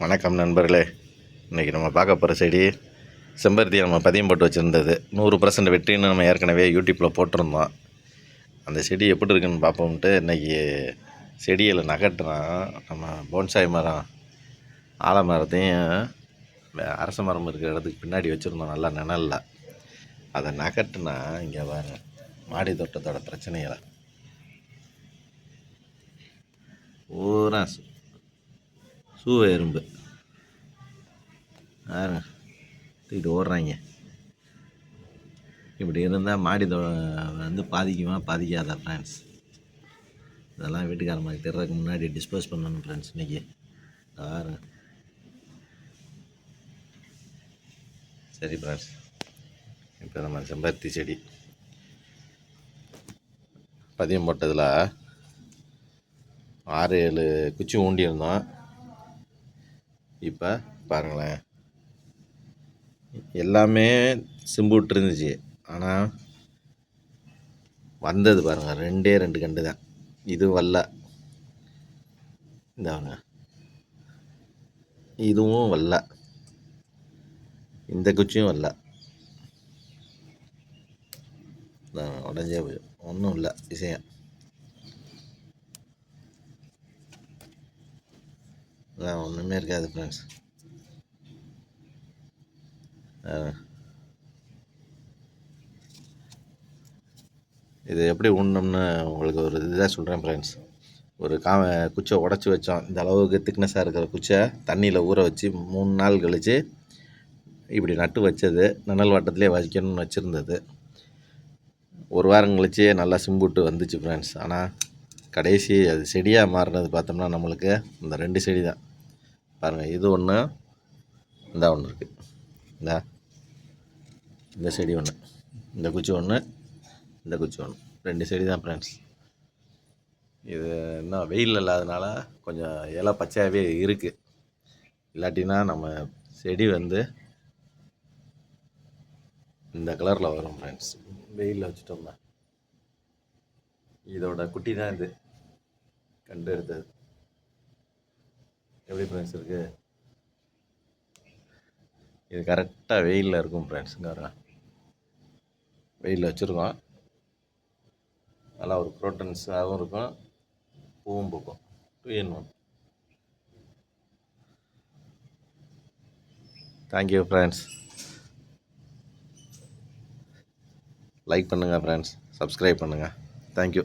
வணக்கம் நண்பர்களே. இன்றைக்கி நம்ம பார்க்க போகிற செடி செம்பருத்தி நம்ம பதியம் போட்டு வச்சுருந்தது. நூறு பர்சன்ட் வெற்றின்னு நம்ம ஏற்கனவே யூடியூப்பில் போட்டிருந்தோம். அந்த செடி எப்படி இருக்குன்னு பார்ப்போம்ட்டு இன்றைக்கி செடியில் நகட்டுறான் நம்ம போன்சாய் மரம் ஆலமரத்தையும் மரத்தையும் அரச மரம் இருக்கிற இடத்துக்கு பின்னாடி வச்சுருந்தோம் நல்லா நிழல்ல. அதை நகட்டுனா இங்கே பாருங்க மாடி தோட்டத்தோட பிரச்சனைகளை பூரா சூவ எறும்பு. பாருங்க. தூக்கிட்டு ஓடுறாங்க. இப்படி இருந்தால் மாடி வந்து பாதிக்குமா? பாதிக்காதா ஃப்ரெண்ட்ஸ் இதெல்லாம் வீட்டுக்காரமாக தெரிறதுக்கு முன்னாடி டிஸ்போஸ் பண்ணணும் ஃப்ரெண்ட்ஸ் இன்னைக்கு. பாருங்க. சரி ஃப்ரெண்ட்ஸ் இப்போ நம்ம செம்பருத்தி செடி. பதியம் போட்டதில் ஆறு ஏழு குச்சி ஊண்டியிருந்தோம். இப்போ பாருங்களேன். எல்லாமே சிம்புட்டு இருந்துச்சு. ஆனால் வந்தது பாருங்கள் ரெண்டே ரெண்டு கண்டு தான். இது வரல இந்தாங்க. இதுவும் வரல இந்த குச்சியும் வரல உடஞ்சே போய் ஒன்றும் இல்லை விஷயம். அதான் ஒன்றுமே இருக்காது ஃப்ரெண்ட்ஸ் இது எப்படி உண்ணணும்னு உங்களுக்கு ஒரு இதாக சொல்கிறேன் ஃப்ரெண்ட்ஸ் ஒரு கா குச்சை உடச்சி வச்சோம். இந்த அளவுக்கு திக்னஸாக இருக்கிற குச்சை தண்ணியில் ஊற வச்சு மூணு நாள் கழித்து இப்படி நட்டு வச்சது நிழல் வட்டத்திலே வச்சிக்கணும்னு வச்சுருந்தது. ஒரு வாரம் கழிச்சு நல்லா சிம்புட்டு வந்துச்சு ஃப்ரெண்ட்ஸ் ஆனால் கடைசி அது செடியாக மாறினது பார்த்தோம்னா நம்மளுக்கு இந்த ரெண்டு செடி தான் பாருங்கள் இது ஒன்று இந்த ஒன்று இருக்குது இந்த இந்த செடி ஒன்று இந்த குச்சி ஒன்று இந்த குச்சி ஒன்று ரெண்டு செடி தான் ஃப்ரெண்ட்ஸ் இது என்ன வெயில் இல்லாதனால கொஞ்சம் இலை பச்சையாகவே இருக்குது இல்லாட்டினா நம்ம செடி வந்து இந்த கலரில் வரும் ஃப்ரெண்ட்ஸ் வெயிலில் வச்சுட்டோம்னா. இதோட குட்டி தான் இது. கண்டு எடுத்தது. எப்படி ஃப்ரெண்ட்ஸ் இருக்கு? இது கரெக்டாக வெயிலில் இருக்கும் ஃப்ரெண்ட்ஸுங்க வெயிலில் வச்சுருக்கோம். நல்லா ஒரு ப்ரோட்டன்ஸாகவும் இருக்கும். பூவும் பூக்கும். Two in one thank you friends like பண்ணுங்கள் ஃப்ரெண்ட்ஸ் சப்ஸ்கிரைப் பண்ணுங்கள் தேங்க்யூ